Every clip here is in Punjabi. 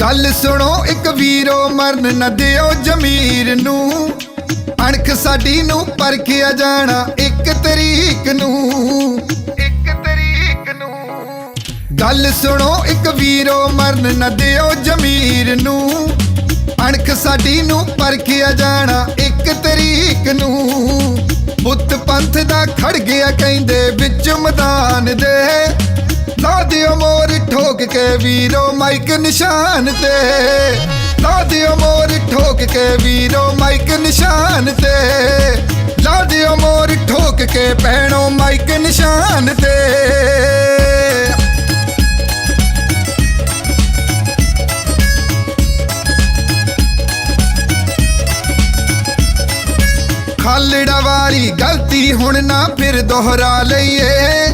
ਗੱਲ ਸੁਣੋ, ਇੱਕ ਵੀਰੋ ਮਰਨ ਨਾ ਦਿਓ ਜ਼ਮੀਰ ਨੂੰ। ਅਣਖ ਸਾਡੀ ਨੂੰ ਪਰਖਿਆ ਜਾਣਾ ਇੱਕ ਤਰੀਕ ਨੂੰ। ਇੱਕ ਤਰੀਕ ਨੂੰ। ਗੱਲ ਸੁਣੋ, ਇੱਕ ਵੀਰੋ ਮਰਨ ਨਾ ਦਿਓ ਜ਼ਮੀਰ ਨੂੰ। ਅਣਖ ਸਾਡੀ ਨੂੰ ਪਰਖਿਆ ਜਾਣਾ ਇੱਕ ਤਰੀਕ ਨੂੰ। ਬੁੱਤ ਪੰਥ ਦਾ ਖੜ ਗਿਆ ਕਹਿੰਦੇ ਵਿੱਚ ਮੈਦਾਨ ਦੇ। ਲਾ ਦਿਓ ਮੋਰ ਠੋਕ ਕੇ ਵੀਰੋ ਮਾਈਕ ਨਿਸ਼ਾਨ ਤੇ। ਲਾ ਦਿਓ ਮੋਰ ਠੋਕ ਕੇ ਵੀਰੋ ਮਾਈਕ ਨਿਸ਼ਾਨ ਤੇ। ਲਾ ਦਿਓ ਮੋਰ ਠੋਕ ਕੇ ਪੈਣੋ ਮਾਈਕ ਨਿਸ਼ਾਨ ਤੇ। ਖਾਲੜਾ ਵਾਲੀ ਗਲਤੀ ਹੁਣ ਨਾ ਫਿਰ ਦੁਹਰਾ ਲਈਏ।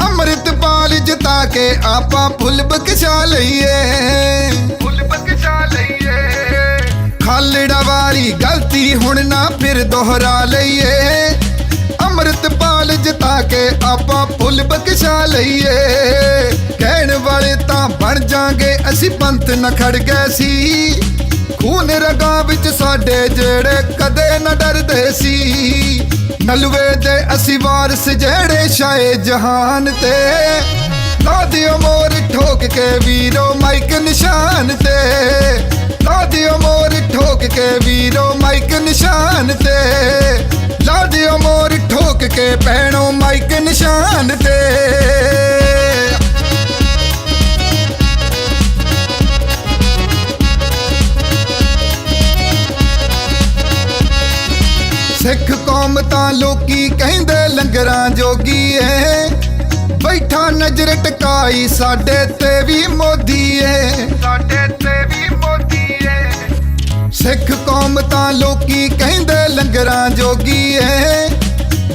ਅੰਮ੍ਰਿਤਪਾਲ ਜਿਤਾ ਕੇ ਆਪਾਂ ਫੁੱਲ ਬਖਸ਼ਾ ਲਈਏ। ਫੁੱਲ ਬਖਸ਼ਾ ਲਈਏ ਖਾਲੜਾ ਵਾਲੀ ਗਲਤੀ ਹੁਣ ਨਾ ਫਿਰ ਦੁਹਰਾ ਲਈਏ। ਅੰਮ੍ਰਿਤਪਾਲ ਜਿਤਾ ਕੇ ਆਪਾਂ ਫੁੱਲ ਬਖਸ਼ਾ ਲਈਏ। ਕਹਿਣ ਵਾਲੇ ਤਾਂ ਬਣ ਜਾਾਂਗੇ, ਅਸੀਂ ਪੰਥ ਨਾ ਖੜ ਗਏ ਸੀ। ਖੂਨ ਰਗਾਂ ਵਿੱਚ ਸਾਡੇ ਜਿਹੜੇ ਕਦੇ ਨਾ ਡਰਦੇ ਸੀ ਨਲਵੇ ਦੇ ਅਸੀਂ ਵਾਰਸ ਜਿਹੜੇ ਸ਼ਾਏ ਜਹਾਨ ਤੇ। ਲਾ ਦਿਓ ਮੋਰ ਠੋਕ ਕੇ ਵੀਰੋ ਮਾਈਕ ਨਿਸ਼ਾਨ ਤੇ। ਲਾ ਦਿਓ ਮੋਰ ਠੋਕ ਕੇ ਵੀਰੋ ਮਾਈਕ ਨਿਸ਼ਾਨ ਤੇ। ਲਾ ਦਿਓ ਮੋਰ ਠੋਕ ਕੇ ਪੈਣੋ ਤਾਂ ਲੋਕੀ ਕਹਿੰਦੇ ਲੰਗਰਾਂ ਜੋਗੀ ਏ। ਬੈਠਾ ਨਜ਼ਰ ਟਕਾਈ ਸਾਡੇ ਤੇ ਵੀ ਮੋਦੀ ਏ। ਸਾਡੇ ਤੇ ਵੀ ਮੋਦੀ ਏ। ਸਿੱਖ ਕੌਮ ਤਾਂ ਲੋਕੀ ਕਹਿੰਦੇ ਲੰਗਰਾਂ ਜੋਗੀ ਏ।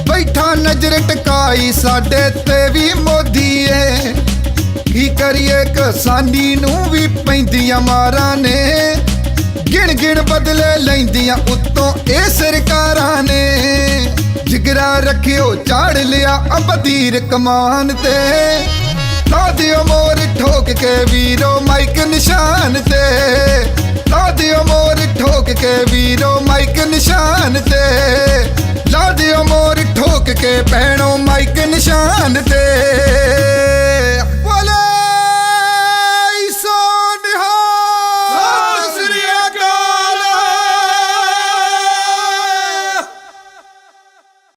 ਬੈਠਾ ਨਜ਼ਰ ਟਕਾਈ ਸਾਡੇ ਤੇ ਵੀ ਮੋਦੀ ਏ। ਕੀ ਕਰੀਏ ਕਿਸਾਨੀ ਨੂੰ ਵੀ ਪੈਂਦੀਆਂ ਮਾਰਾਂ ਨੇ। ਗਿਣ ਗਿਣ ਬਦਲੇ ਲੈਂਦੀਆਂ ਉੱਤੋਂ ਇਹ ਸਰਕਾਰਾਂ ਨੇ। ਜਿਗਰਾ ਰੱਖਿਓ, ਝਾੜ ਲਿਆ ਅਬਦੀਰ ਕਮਾਨ ਤੇ। ਲਾ ਦਿਓ ਮੋਰ ਠੋਕ ਕੇ ਵੀਰੋ ਮਾਈਕ ਨਿਸ਼ਾਨ ਤੇ। ਲਾ ਦਿਓ ਮੋਰ ਠੋਕ ਕੇ ਵੀਰੋ ਮਾਈਕ ਨਿਸ਼ਾਨ ਤੇ। ਲਾ ਦਿਓ ਮੋਰ ਠੋਕ ਕੇ ਪੈ